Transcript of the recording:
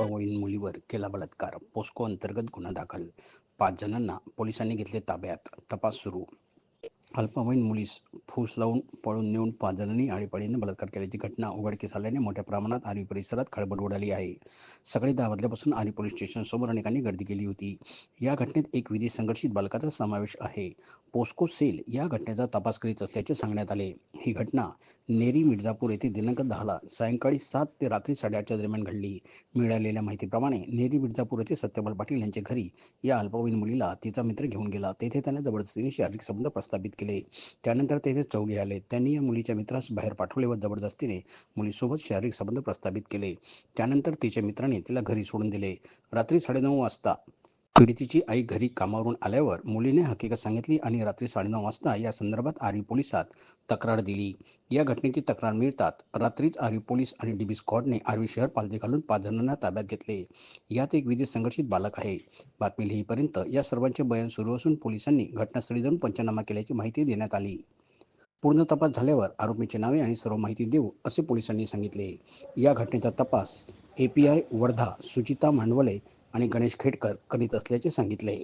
अल्पवयीन मुलीवर केला बलात्कार. पोस्को अंतर्गत गुन्हा दाखल. पाच जणांना पोलिसांनी घेतले ताब्यात. तपास सुरू. अल्पवयीन मुलीस फूस लावून पळून नेऊन पाच जणांनी आळीपाळीने बलात्कार केल्याची घटना उघडकीस आल्याने मोठ्या प्रमाणात आर्वी परिसरात खळबळ उडाली आहे. सकाळी दहा वाजल्यापासून आर्वी पोलीस स्टेशन समोर अनेकांनी गर्दी केली होती. या घटनेत एक विधी संघर्षित बालकाचा समावेश आहे. पोस्को सेल या घटनेचा तपास करीत असल्याचे सांगण्यात आले. ही घटना नेरी मिर्झापूर येथे दिनांक दहाला सायंकाळी सात ते रात्री साडेआठच्या दरम्यान घडली. मिळालेल्या माहितीप्रमाणे नेरी मिर्झापूर येथे सत्यपाल पाटील यांच्या घरी या अल्पवयीन मुलीला तिचा मित्र घेऊन गेला. तेथे त्याने जबरदस्तीने शारीरिक संबंध प्रस्थापित केले. त्यानंतर तेथे चौघे आले. त्यांनी या मुलीच्या मित्रास बाहेर पाठवले व जबरदस्तीने मुलीसोबत शारीरिक संबंध प्रस्थापित केले. त्यानंतर तिच्या मित्राने तिला घरी सोडून दिले. रात्री साडेनऊ वाजता पीडितीची आई घरी कामावरून आल्यावर मुलीने हकीकत सांगितली आणि रात्री साडेनऊ वाजता या संदर्भात आर्वी पोलिसात तक्रार दिली. या घटनेची तक्रार मिळतात रात्रीच आर्वी पोलीस आणि डीबी स्क्वॉडने आर्वी शहर पालथे घालून पाच जणांना ताब्यात घेतले. यात एक विधी संघर्षित बालक आहे. बातमी लिहीपर्यंत या सर्वांचे बयान सुरू असून पोलिसांनी घटनास्थळी जाऊन पंचनामा केल्याची माहिती देण्यात आली. पूर्ण तपास झाल्यावर आरोपींची नावे आणि सर्व माहिती देऊ असे पोलिसांनी सांगितले. या घटनेचा तपास एपीआय वर्धा सुचिता मांडवले आणि गणेश खेडकर करीत असल्याचे सांगितले